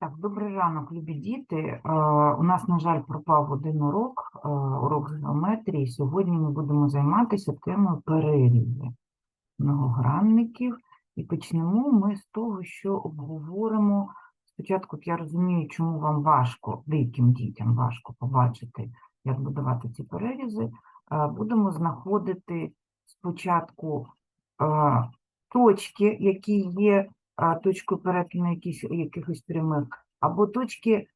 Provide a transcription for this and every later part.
Так, добрий ранок, любі діти. Е, У нас, на жаль, пропав один урок, е, урок з геометрії. Сьогодні ми будемо займатися темою перерізи многогранників. І почнемо ми з того, що обговоримо. Спочатку я розумію, чому вам важко, деяким дітям важко побачити, як будувати ці перерізи. Е, Будемо знаходити спочатку точки, які є а, точкою перетину якісь, якихось прямих, або точки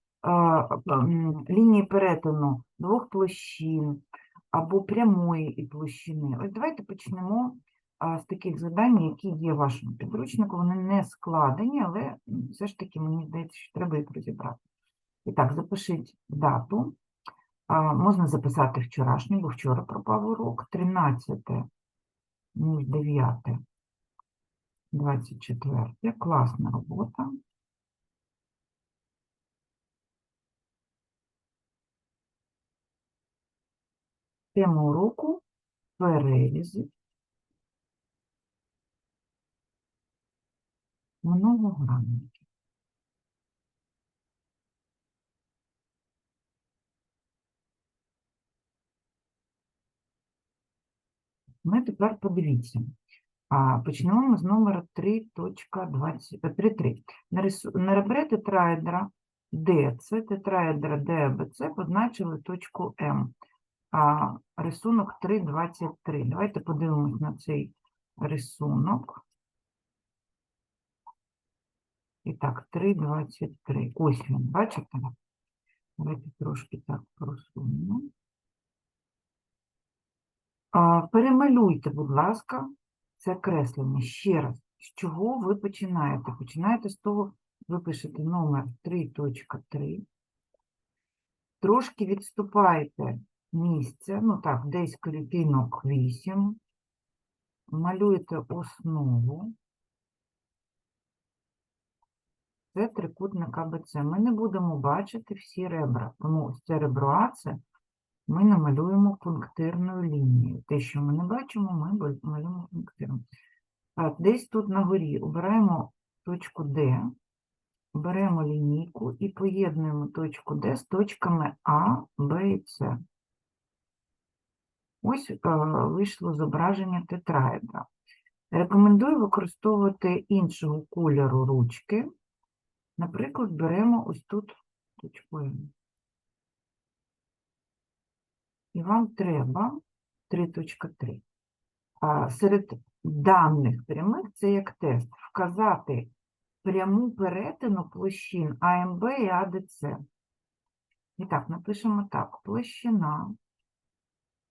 лінії перетину двох площин, або прямої і площини. Ось давайте почнемо з таких завдань, які є в вашому підручнику. Вони не складені, але все ж таки мені здається, що треба їх розібрати. І так, запишіть дату. А, можна записати вчорашній, бо вчора пропав урок, 13 09 24. Класна робота. Тема уроку перерізи многогранники. Ми тепер подивіться. Почнемо з номера 3.23. Набере тетраедра DC, тетраедра DBC позначили точку М. А, рисунок 3.23. Давайте подивимось на цей рисунок. І так, 3.23. Ось він, бачите? Давайте трошки так просунемо. Перемалюйте, будь ласка, це креслення. Ще раз, з чого ви починаєте? Починаєте з того, ви пишете номер 3.3. Трошки відступаєте місце, ну так, десь клітинок 8. Малюєте основу. Це трикутник АБЦ. Ми не будемо бачити всі ребра, тому це ребро А це ми намалюємо пунктирною лінією. Те, що ми не бачимо, ми малюємо пунктиром. Так, десь тут на горі обираємо точку Д, беремо лінійку і поєднуємо точку Д з точками А, Б і С. Ось е, вийшло зображення тетраедра. Рекомендую використовувати іншого кольору ручки. Наприклад, беремо ось тут точку М. І вам треба 3.3. А, Серед даних прямих це як тест. Вказати пряму перетину площин АМБ і АДЦ. І так, напишемо так. Площина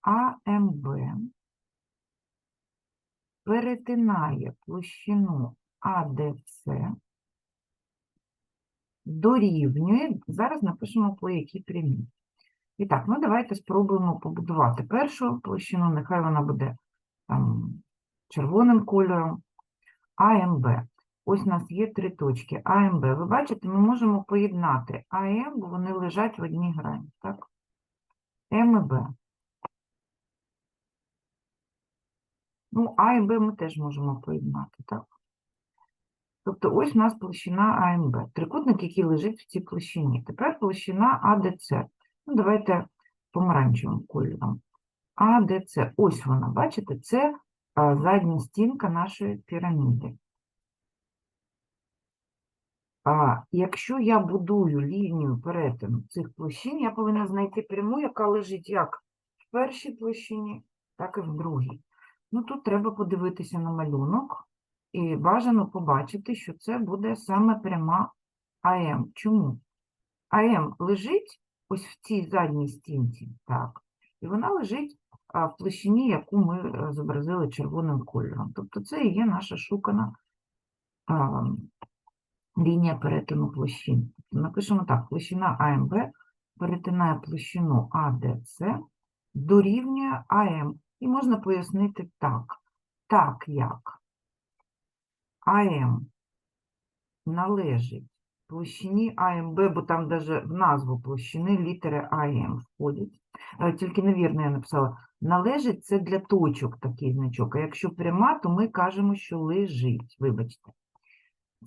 АМБ перетинає площину АДЦ, дорівнює, зараз напишемо по якій прямій. І так, ну давайте спробуємо побудувати першу площину, нехай вона буде там червоним кольором. АМБ. Ось у нас є три точки. АМБ. Ви бачите, ми можемо поєднати АМ, бо вони лежать в одній грані. Так? М і Б. Ну, А і Б ми теж можемо поєднати, так? Тобто ось у нас площина АМБ. Трикутник, який лежить в цій площині. Тепер площина АДЦ. Ну, давайте помаранчевим кольором. АДЦ. Ось вона, бачите, це задня стінка нашої піраміди. А якщо я будую лінію перетину цих площин, я повинна знайти пряму, яка лежить як в першій площині, так і в другій. Ну, тут треба подивитися на малюнок і бажано побачити, що це буде саме пряма АМ. Чому? АМ лежить ось в цій задній стінці, так, і вона лежить в площині, яку ми е, зобразили червоним кольором. Тобто це і є наша шукана а, лінія перетину площин. Тобто Напишемо так, площина АМБ перетинає площину АДЦ, дорівнює АМ. І можна пояснити так. Так як АМ належить площині АМБ, бо там навіть в назву площини літери АМ входять. Е, Тільки невірно я написала. Належить це для точок такий значок. А якщо пряма, то ми кажемо, що лежить. Вибачте,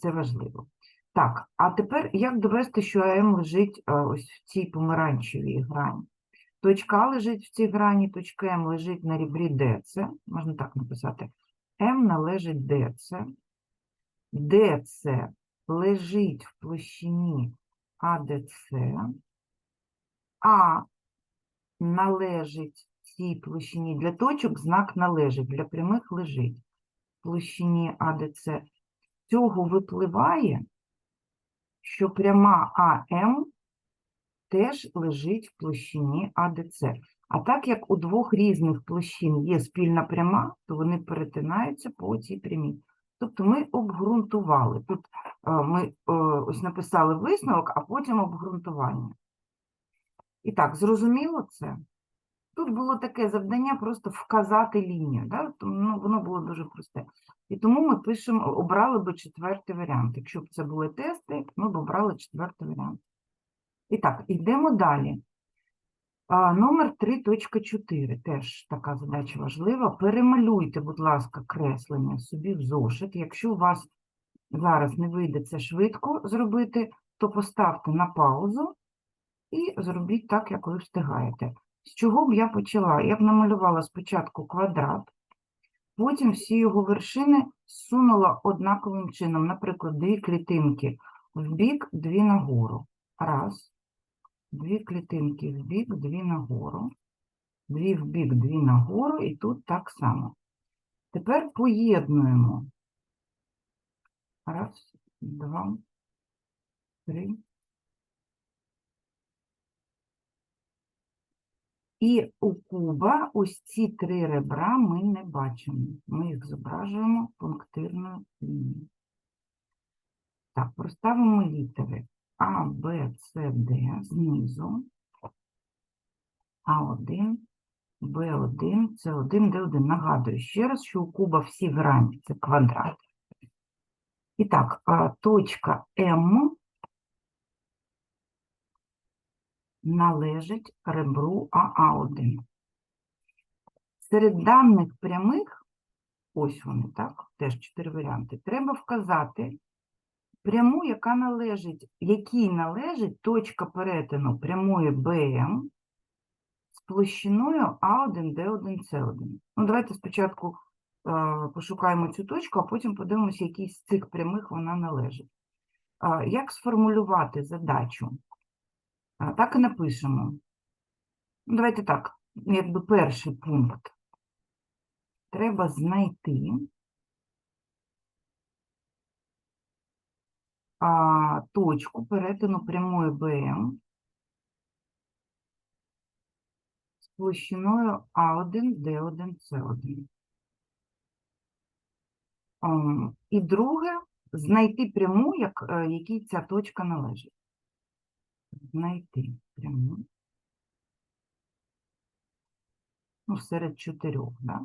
це важливо. Так, а тепер як довести, що АМ лежить е, ось в цій помаранчевій грані? Точка лежить в цій грані, точка М лежить на ребрі ДЦ. Можна так написати. М належить ДЦ. ДЦ лежить в площині АДЦ. А належить цій площині. Для точок знак належить, для прямих лежить в площині АДЦ. Цього випливає, що пряма АМ теж лежить в площині АДЦ. А так як у двох різних площин є спільна пряма, то вони перетинаються по цій прямій. Тобто ми обґрунтували. Тут е, ми е, ось написали висновок, а потім обґрунтування. І так, зрозуміло це? Тут було таке завдання просто вказати лінію, да? ну, воно було дуже просте. І тому ми пишемо, обрали би четвертий варіант. Якщо б це були тести, ми б обрали четвертий варіант. І так, йдемо далі. А, номер 3.4, теж така задача важлива. Перемалюйте, будь ласка, креслення собі в зошит. Якщо у вас зараз не вийде це швидко зробити, то поставте на паузу і зробіть так, як ви встигаєте. З чого б я почала? Я б намалювала спочатку квадрат, потім всі його вершини зсунула однаковим чином. Наприклад, дві клітинки в бік, дві нагору. Раз, дві клітинки в бік, дві нагору, дві в бік, дві нагору, і тут так само. Тепер поєднуємо. Раз, два, три. І у куба ось ці три ребра ми не бачимо. Ми їх зображуємо пунктирною лінією. Так, проставимо літери А, Б, С, Д знизу. А1, Б1, С1, Д1. Нагадую ще раз, що у куба всі грані – це квадрат. І так, точка М належить ребру АА1. Серед даних прямих, ось вони, так, теж чотири варіанти, треба вказати пряму, яка належить, якій належить точка перетину прямої БМ з площиною А1, Д1, С1. Ну, давайте спочатку е, пошукаємо цю точку, а потім подивимося, якій з цих прямих вона належить. Е, як сформулювати задачу? А, Так і напишемо. Ну, Давайте так, якби перший пункт. Треба знайти а, точку перетину прямої БМ з площиною А1, Д1, С1. І друге, знайти пряму, як, е, якій ця точка належить знайти пряму. Ну, серед чотирьох, да?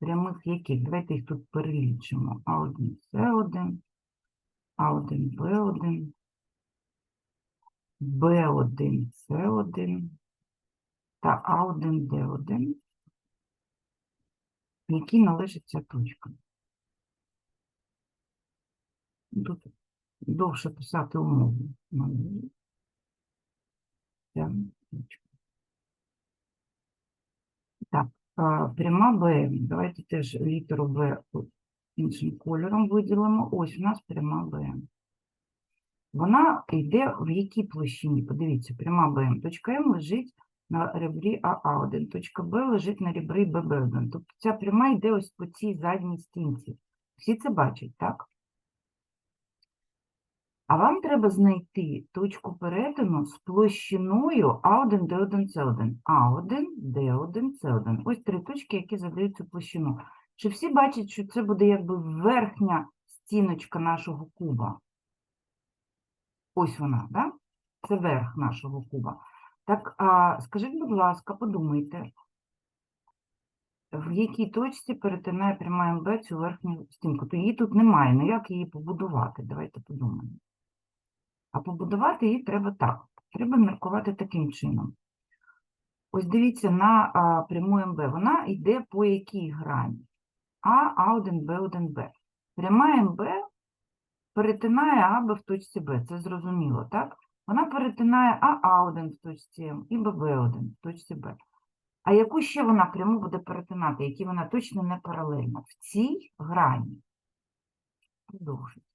Прямих яких? Давайте їх тут перелічимо. А1, С1, А1, Б1, Б1, С1 та А1, Д1, які належить ця точка. Тут довше писати умову. Належить точка. Так, а, пряма Б. Давайте теж літеру Б іншим кольором виділимо. Ось у нас пряма Б. Вона йде в якій площині? Подивіться, пряма БМ. Точка М лежить на ребрі АА1, точка Б лежить на ребрі ББ1. Тобто ця пряма йде ось по цій задній стінці. Всі це бачать, так? А вам треба знайти точку перетину з площиною А1, Д1, С1. А1, Д1, С1. Ось три точки, які задають цю площину. Чи всі бачать, що це буде якби верхня стіночка нашого куба? Ось вона, да? Це верх нашого куба. Так, а, скажіть, будь ласка, подумайте, в якій точці перетинає пряма МБ цю верхню стінку? То її тут немає, ну як її побудувати? Давайте подумаємо. А побудувати її треба так. Треба міркувати таким чином. Ось дивіться на а, пряму МБ. Вона йде по якій грані? А, А1, Б1, Б. Пряма МБ перетинає АБ в точці Б, це зрозуміло, так? Вона перетинає АА1 в точці М і ББ1 в точці Б. А яку ще вона пряму буде перетинати, які вона точно не паралельна? В цій грані. Продовжить.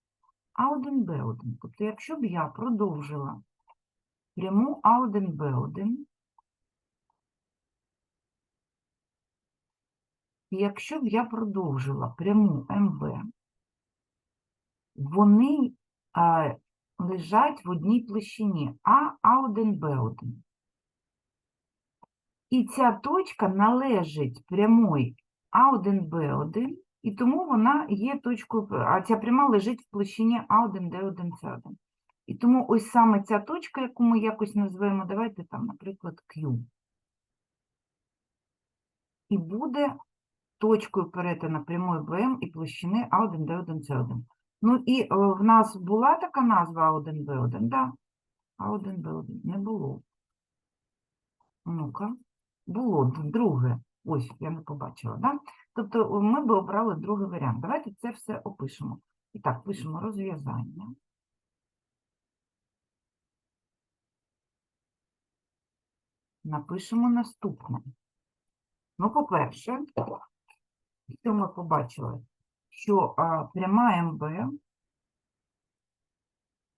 А1, Б1. Тобто, якщо б я продовжила пряму А1, Б1, і якщо б я продовжила пряму МБ, вони а, лежать в одній площині А, А1, Б1. І ця точка належить А1, Б1, і тому вона є точкою, а ця пряма лежить в площині А1, Д1, С1. І тому ось саме ця точка, яку ми якось назвемо, давайте там, наприклад, Q. І буде точкою перетину прямої БМ і площини А1, Д1, С1. Ну і е, в нас була така назва А1, Б1, да? А1, Б1, не було. Ну-ка, було друге. Ось, я не побачила, да? Тобто ми би обрали другий варіант. Давайте це все опишемо. І так, пишемо розв'язання. Напишемо наступне. Ну, по-перше, що ми побачили, що а, пряма МБ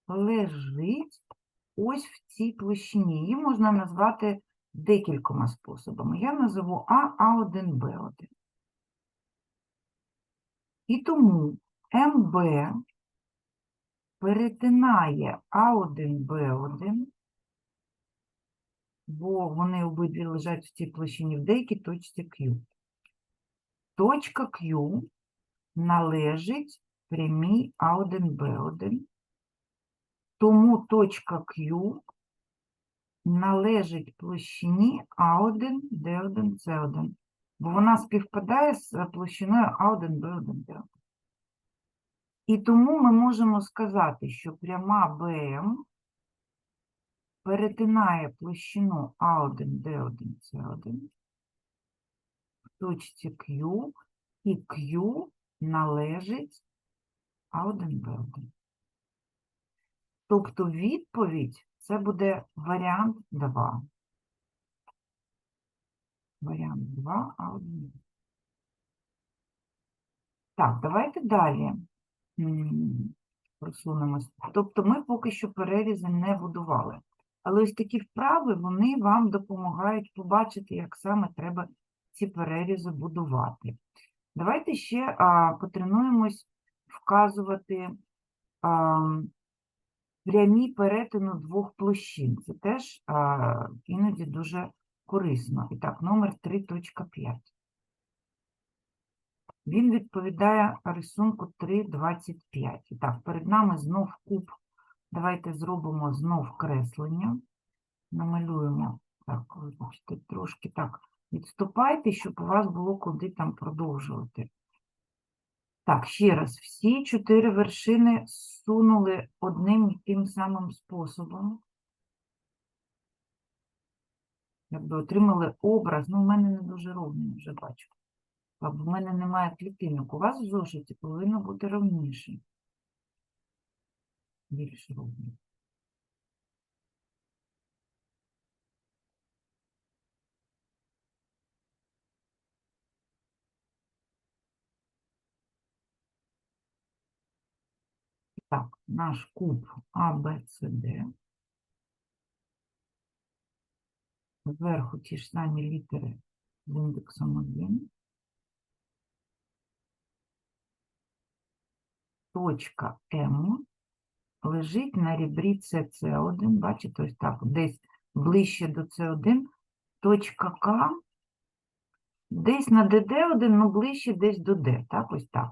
лежить ось в цій площині. Її можна назвати декількома способами. Я назову А, А1, Б1. І тому МБ перетинає А1, Б1, бо вони обидві лежать в цій площині в деякій точці Q. Точка Q належить прямій А1, Б1, тому точка Q належить площині А1, Д1, С1, бо вона співпадає з площиною А1, Б1, Д1. І тому ми можемо сказати, що пряма БМ перетинає площину А1, Д1, С1 в точці Q, і Q належить А1, Б1. Тобто відповідь це буде варіант 2. Варіант 2, А1. Так, давайте далі м, просунемось. Тобто ми поки що перерізи не будували. Але ось такі вправи, вони вам допомагають побачити, як саме треба ці перерізи будувати. Давайте ще а, потренуємось вказувати а, прямі перетину двох площин. Це теж а, іноді дуже корисно. І так, номер 3.5. Він відповідає рисунку 3.25. І так, перед нами знов куб. Давайте зробимо знов креслення. Намалюємо. Так, вибачте, трошки так. Відступайте, щоб у вас було куди там продовжувати. Так, ще раз. Всі чотири вершини сунули одним і тим самим способом. Якби отримали образ. Ну, в мене не дуже ровний, вже бачу. Або в мене немає клітинок. У вас в зошиті повинно бути ровніше. Більш ровний. Так, наш куб А, Б, С, Д. Зверху ті ж самі літери з індексом 1. Точка М лежить на ребрі СС1. Бачите, ось так, десь ближче до С1. Точка К десь на ДД1, ну ближче десь до Д. Так, ось так.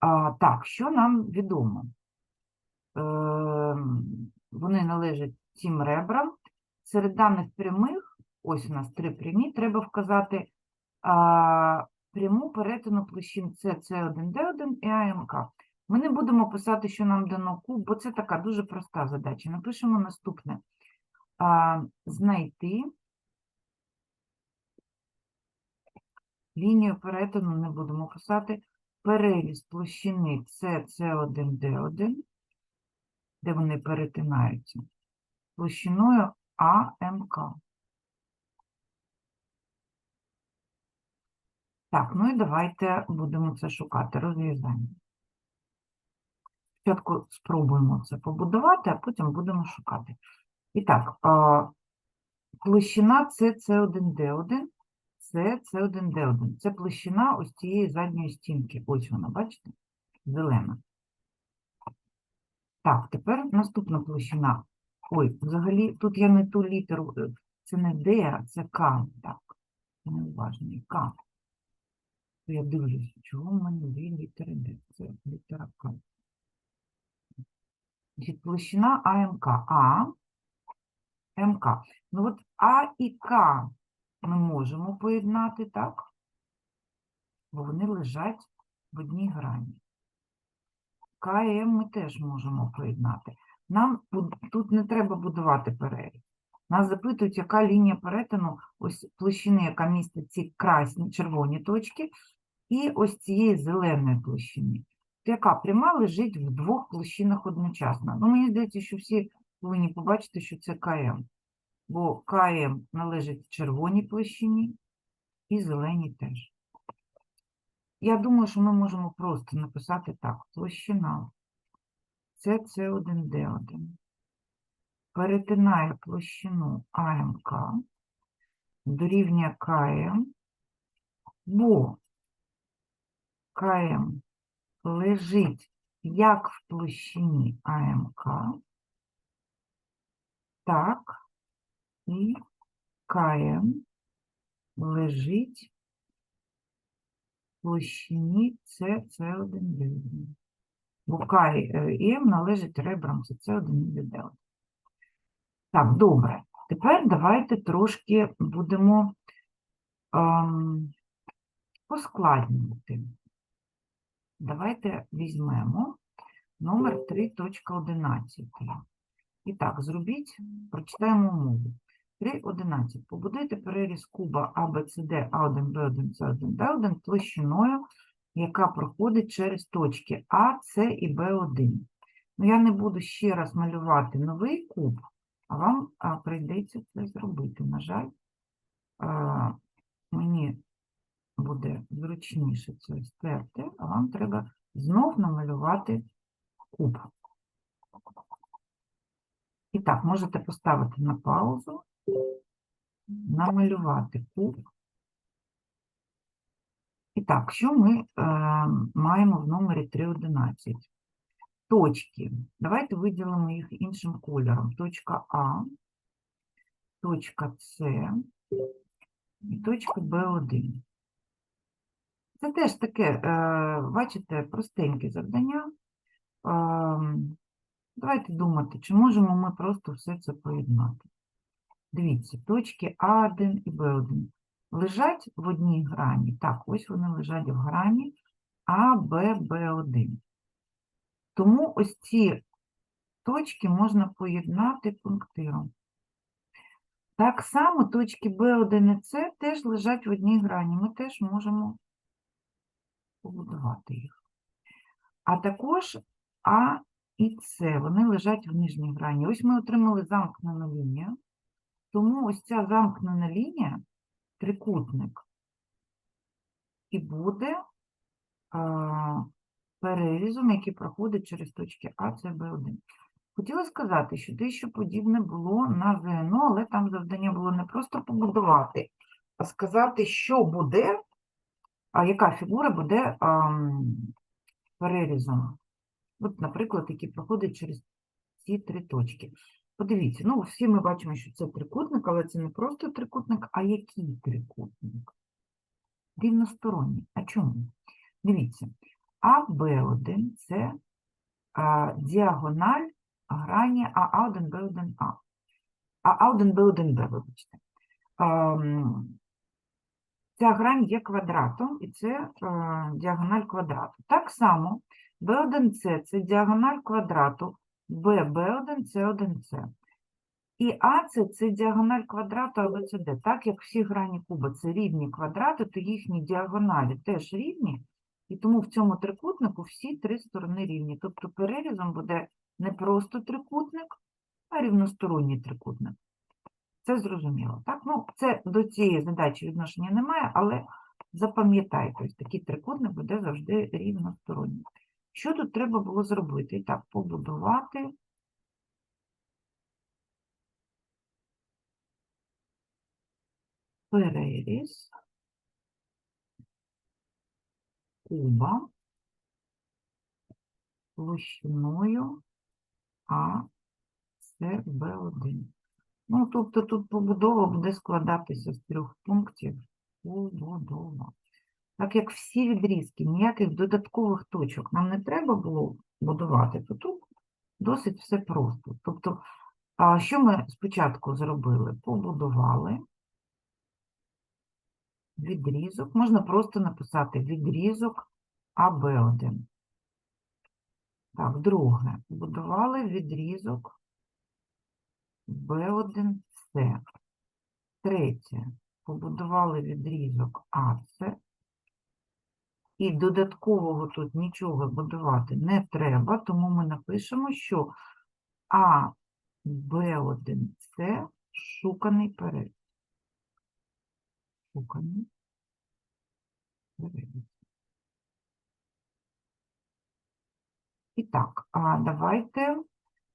А, так, що нам відомо? Ем, вони належать цим ребрам. Серед даних прямих, ось у нас три прямі, треба вказати а, пряму перетину площин С, С1, Д1 і АМК. Ми не будемо писати, що нам дано куб, бо це така дуже проста задача. Напишемо наступне. А, знайти лінію перетину, не будемо писати, переріз площини CC1D1, де вони перетинаються, площиною АМК. Так, ну і давайте будемо це шукати. Розв'язання. Спочатку спробуємо це побудувати, а потім будемо шукати. І так, площина CC1D1, CC1D1. Це площина ось цієї задньої стінки. Ось вона, бачите? Зелена. Так, тепер наступна площина. Ой, взагалі, тут я не ту літеру, е, це не D, а це К. Так, неуважний К. Я дивлюся, чого в мене дві літери Д. Це літера К. Площина АМК. А, МК. Ну от А і К ми можемо поєднати, так? Бо вони лежать в одній грані. К і М ми теж можемо поєднати. Нам тут не треба будувати переріз. Нас запитують, яка лінія перетину ось площини, яка містить ці красні червоні точки, і ось цієї зеленої площини. Яка пряма лежить в двох площинах одночасно. Ну, мені здається, що всі повинні побачити, що це КМ. Бо КМ належить червоній площині і зеленій теж. Я думаю, що ми можемо просто написати так. Площина CC1D1 перетинає площину АМК, дорівнює КМ, бо КМ лежить як в площині АМК, так і КМ лежить в площині CC1D1. Бо К і М належить ребрам CC1D1. Так, добре. Тепер давайте трошки будемо ем, поскладнювати. Давайте візьмемо номер 3.11. І так, зробіть, прочитаємо умову. 3.11. Побудуйте переріз куба ABCD A1, B1, C1, D1 площиною, яка проходить через точки А, С і Б1. Ну, я не буду ще раз малювати новий куб, а вам прийдеться це зробити. На жаль, мені буде зручніше це стерти, а вам треба знов намалювати куб. І так, можете поставити на паузу, намалювати куб. Так, що ми е, маємо в номері 3.11? Точки. Давайте виділимо їх іншим кольором. Точка А, точка С і точка Б1. Це теж таке, е, бачите, простеньке завдання. Ем, Давайте думати, чи можемо ми просто все це поєднати. Дивіться, точки А1 і Б1 лежать в одній грані. Так, ось вони лежать в грані А, Б, Б1. Тому ось ці точки можна поєднати пунктиром. Так само точки Б1 і С теж лежать в одній грані. Ми теж можемо побудувати їх. А також А і С, вони лежать в нижній грані. Ось ми отримали замкнену лінію. Тому ось ця замкнена лінія, трикутник, і буде а, перерізом, який проходить через точки А, С, Б1. Хотіла сказати, що дещо подібне було на ЗНО, але там завдання було не просто побудувати, а сказати, що буде, а яка фігура буде ам, перерізом. От, наприклад, який проходить через ці три точки. Подивіться, ну всі ми бачимо, що це трикутник, але це не просто трикутник, а який трикутник? Рівносторонній. А чому? Дивіться, АБ1 це а, діагональ грані А1, Б1А. А А1, Б1Б, вибачте. Ам, Ця грань є квадратом, і це е, діагональ квадрату. Так само B1C – це діагональ квадрату, B, B1, C1C. І АЦ – це діагональ квадрату ABCD. Так як всі грані куба – це рівні квадрати, то їхні діагоналі теж рівні, І тому в цьому трикутнику всі три сторони рівні. Тобто перерізом буде не просто трикутник, а рівносторонній трикутник. Це зрозуміло, так? Ну, це до цієї задачі відношення немає, але запам'ятайте, такий трикутник буде завжди рівносторонній. Що тут треба було зробити? Так, побудувати переріз куба площиною А, С, Б1. Ну, тобто тут побудова буде складатися з трьох пунктів. Побудова. Так як всі відрізки, ніяких додаткових точок нам не треба було будувати, то тут досить все просто. Тобто, що ми спочатку зробили? Побудували відрізок, можна просто написати відрізок АБ1. Так, друге, будували відрізок Б1С. Третє, побудували відрізок АС. І додаткового тут нічого будувати не треба, тому ми напишемо, що А, Б1С шуканий перед. Шуканий переріз. І так, а давайте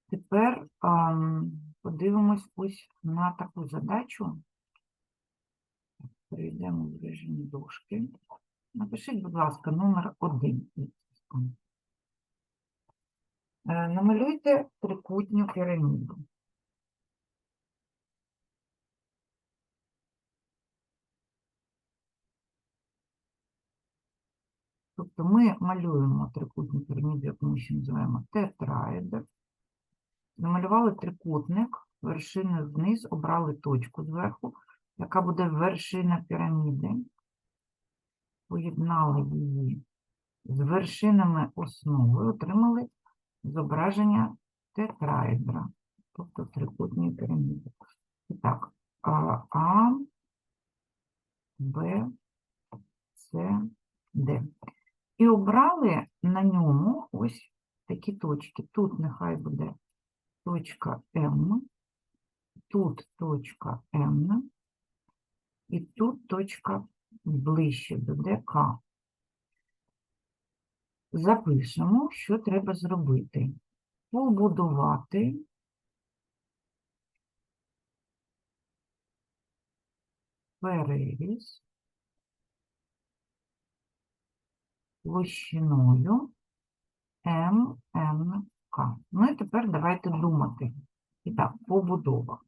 тепер ам, подивимось ось на таку задачу. Перейдемо в режим дошки. Напишіть, будь ласка, номер один. Е, Намалюйте трикутню піраміду. Тобто ми малюємо трикутну піраміду, яку ми ще називаємо тетраедр. Намалювали трикутник, вершиною вниз, обрали точку зверху, яка буде вершина піраміди. Поєднали її з вершинами основи, отримали зображення тетраедра, тобто трикутної піраміди. І так, А, Б, С, Д. І обрали на ньому ось такі точки. Тут нехай буде точка М, тут точка Н, і тут точка ближче до ДК. Запишемо, що треба зробити. Побудувати переріз площиною МНК. Ну і тепер давайте думати. І так, побудова.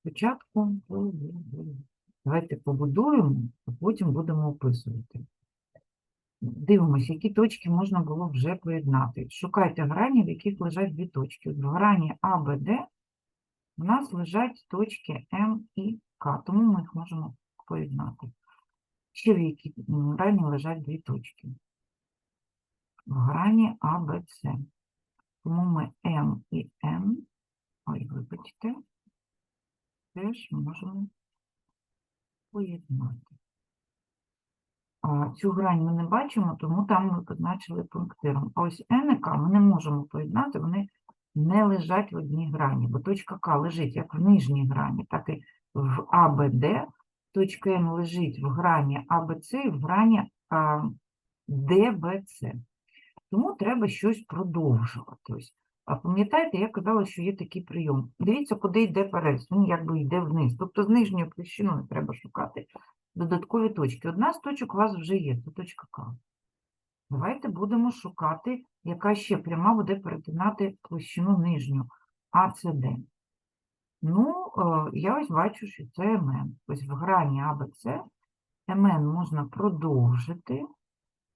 Спочатку побудова. Давайте побудуємо, а потім будемо описувати. Дивимося, які точки можна було вже поєднати. Шукайте грані, в яких лежать дві точки. В грані А, Б, Д у нас лежать точки М і К, тому ми їх можемо поєднати. Ще в якій грані лежать дві точки. В грані А, Б, С. Тому ми М і Н, ой, вибачте, теж можемо поєднати. А, Цю грань ми не бачимо, тому там ми позначили пунктиром. А ось N і К ми не можемо поєднати, вони не лежать в одній грані, бо точка К лежить як в нижній грані, так і в АБД. Точка М лежить в грані АБЦ і в грані ДБЦ. Тому треба щось продовжувати. Ось. А пам'ятаєте, я казала, що є такий прийом. Дивіться, куди йде перець, він якби йде вниз. Тобто з нижньою площиною треба шукати додаткові точки. Одна з точок у вас вже є, це точка К. Давайте будемо шукати, яка ще пряма буде перетинати площину нижню АЦД. Ну, е, я ось бачу, що це МН. Ось в грані АБЦ МН можна продовжити.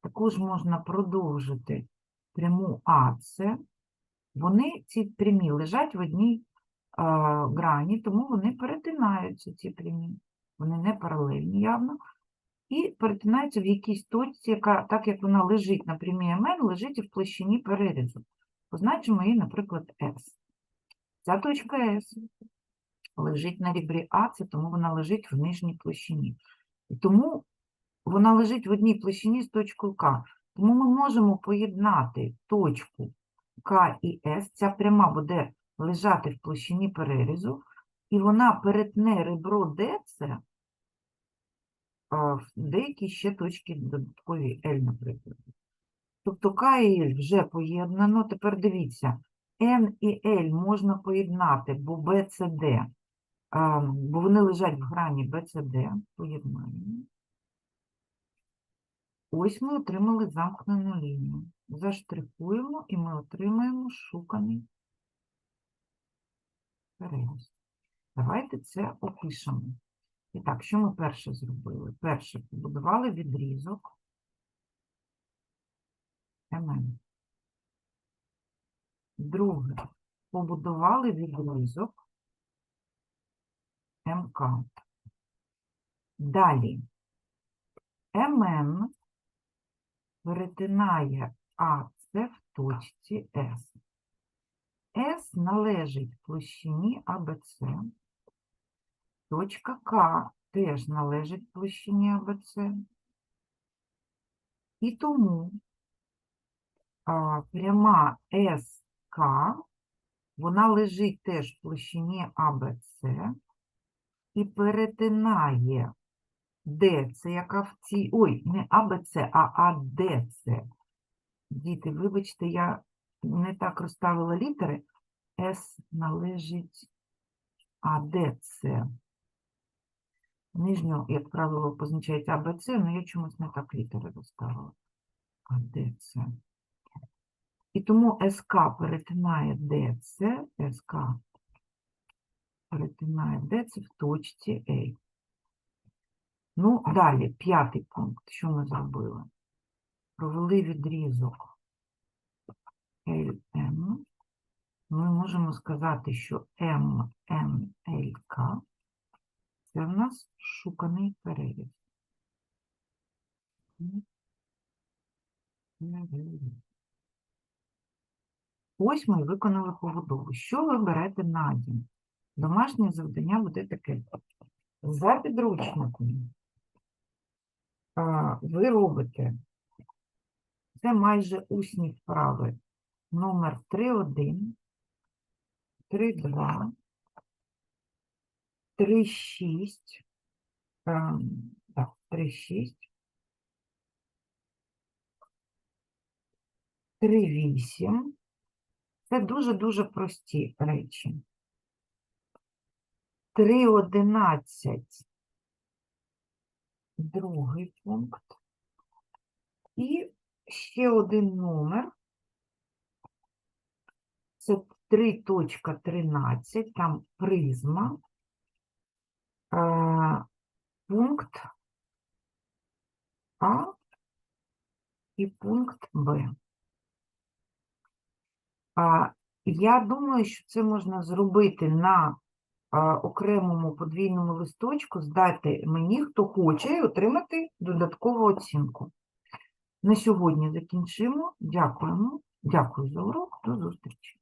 Також можна продовжити пряму АЦ. Вони, ці прямі, лежать в одній е, грані, тому вони перетинаються, ці прямі. Вони не паралельні явно. І перетинаються в якійсь точці, яка, так як вона лежить на прямій МН, лежить і в площині перерізу. Позначимо її, наприклад, С. Ця точка С лежить на рібрі А, це тому вона лежить в нижній площині. І тому вона лежить в одній площині з точкою К. Тому ми можемо поєднати точку К і С. Ця пряма буде лежати в площині перерізу, і вона перетне ребро ДЦ деякі ще точки додаткові L, наприклад. Тобто К і L вже поєднано. Тепер дивіться, N і L можна поєднати, бо B це D, бо вони лежать в грані B це D. Поєднаємо. Ось ми отримали замкнену лінію. Заштрихуємо і ми отримаємо шуканий переріз. Давайте це опишемо. І так, що ми перше зробили? Перше побудували відрізок МН. Друге, побудували відрізок МК. Далі МН перетинає АС в точці С. С належить площині АБЦ. Точка К теж належить площині АБЦ. І тому а, пряма СК, вона лежить теж в площині АБЦ і перетинає ДЦ, яка в цій. Ой, не АБЦ, а АДЦ. Діти, вибачте, я не так розставила літери. С належить АДЦ. Нижньо, як правило, позначається АБЦ, але я чомусь не так літери розставила. АДЦ. І тому СК перетинає ДЦ, СК перетинає ДЦ в точці А. Ну, далі, п'ятий пункт. Що ми зробили? Провели відрізок LM. Ми можемо сказати, що MNLK це в нас шуканий переріз. Ось ми виконали побудову. Що ви берете на дім? Домашнє завдання буде таке. За підручником ви робите, це майже усні вправи, номер 3.1, 3.2, 3.6, ем, так, 3.6, 3.8. Це дуже-дуже прості речі. 3.11 другий пункт. І ще один номер. Це 3.13, там призма. Пункт А і пункт Б. Я думаю, що це можна зробити на окремому подвійному листочку, здати мені, хто хоче, і отримати додаткову оцінку. На сьогодні закінчимо. Дякуємо. Дякую за урок. До зустрічі.